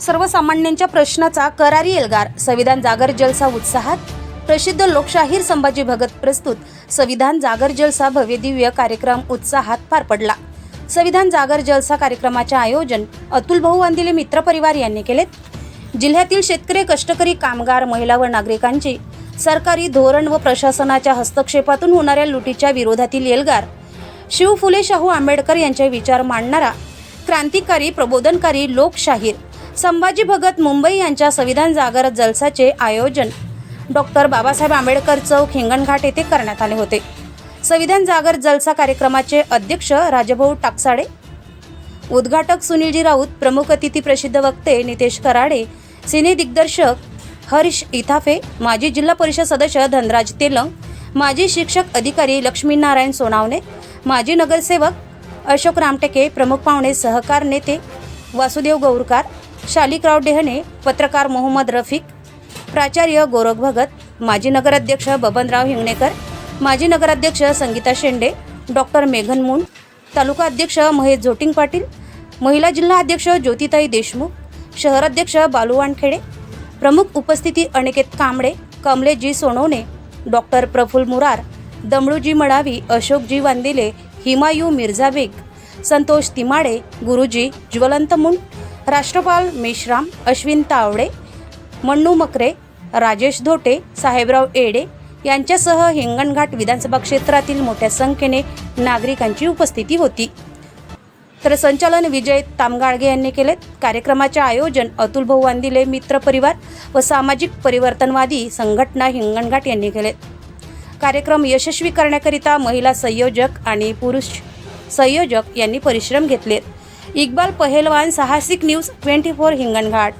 सर्वसामान्यांच्या प्रश्नाचा करारी एल्गार संविधान जागर जलसा उत्साहात. प्रसिद्ध लोकशाहीर संभाजी भगत प्रस्तुत संविधान जागर जलसा भव्य दिव्य कार्यक्रम उत्साहात पार पडला. संविधान जागर जलसा कार्यक्रमाचे आयोजन अतुल भाऊ अंदिले मित्र परिवार यांनी केलेत. जिल्ह्यातील शेतकरी कष्टकरी कामगार महिला व नागरिकांची सरकारी धोरण व प्रशासनाच्या हस्तक्षेपातून होणाऱ्या लुटीच्या विरोधातील एल्गार शिव फुले शाहू आंबेडकर यांचे विचार मांडणारा क्रांतिकारी प्रबोधनकारी लोकशाहीर संभाजी भगत मुंबई यांच्या संविधान जागर जलसाचे आयोजन डॉक्टर बाबासाहेब आंबेडकर चौक हिंगणघाट येथे करण्यात आले होते. संविधान जागर जलसा कार्यक्रमाचे अध्यक्ष राजभाऊ टाकसाडे उद्घाटक सुनीलजी राऊत प्रमुख अतिथी प्रसिद्ध वक्ते नितेश कराडे सिने दिग्दर्शक हर्ष इथाफे माजी जिल्हा परिषद सदस्य धनराज तेलंग माजी शिक्षक अधिकारी लक्ष्मीनारायण सोनावणे माजी नगरसेवक अशोक रामटेके प्रमुख पाहुणे सहकार नेते वासुदेव गौरकार शालिकराव डेहणे पत्रकार मोहम्मद रफिक प्राचार्य गोरख भगत माजी नगराध्यक्ष बबनराव हिंगणेकर माजी नगराध्यक्ष संगीता शेंडे डॉक्टर मेघन मुंड तालुका अध्यक्ष महेश झोटिंग पाटील महिला जिल्हा अध्यक्ष ज्योतिताई देशमुख शहराध्यक्ष बालू वानखेडे प्रमुख उपस्थिती अनिकेत कांबळे कमलेजी सोनवणे डॉक्टर प्रफुल मुरार दमळूजी मडावी अशोकजी वांदिले हिमायू मिर्झा बेग संतोष तिमाडे गुरुजी ज्वलंत मुंड राष्ट्रपाल मेश्राम अश्विन तावडे मण्णू मकरे राजेश धोटे साहेबराव एडे यांच्यासह हिंगणघाट विधानसभा क्षेत्रातील मोठ्या संख्येने नागरिकांची उपस्थिती होती. तर संचालन विजय तामगाळगे यांनी केले कार्यक्रमाचे आयोजन अतुल भाऊ वांदिले मित्र परिवार व सामाजिक परिवर्तनवादी संघटना हिंगणघाट यांनी केले कार्यक्रम यशस्वी करण्याकरिता महिला संयोजक आणि पुरुष संयोजक यांनी परिश्रम घेतले इक्बाल पहेलवान साहसिक न्यूज ट्वेंटी फोर हिंगणघाट.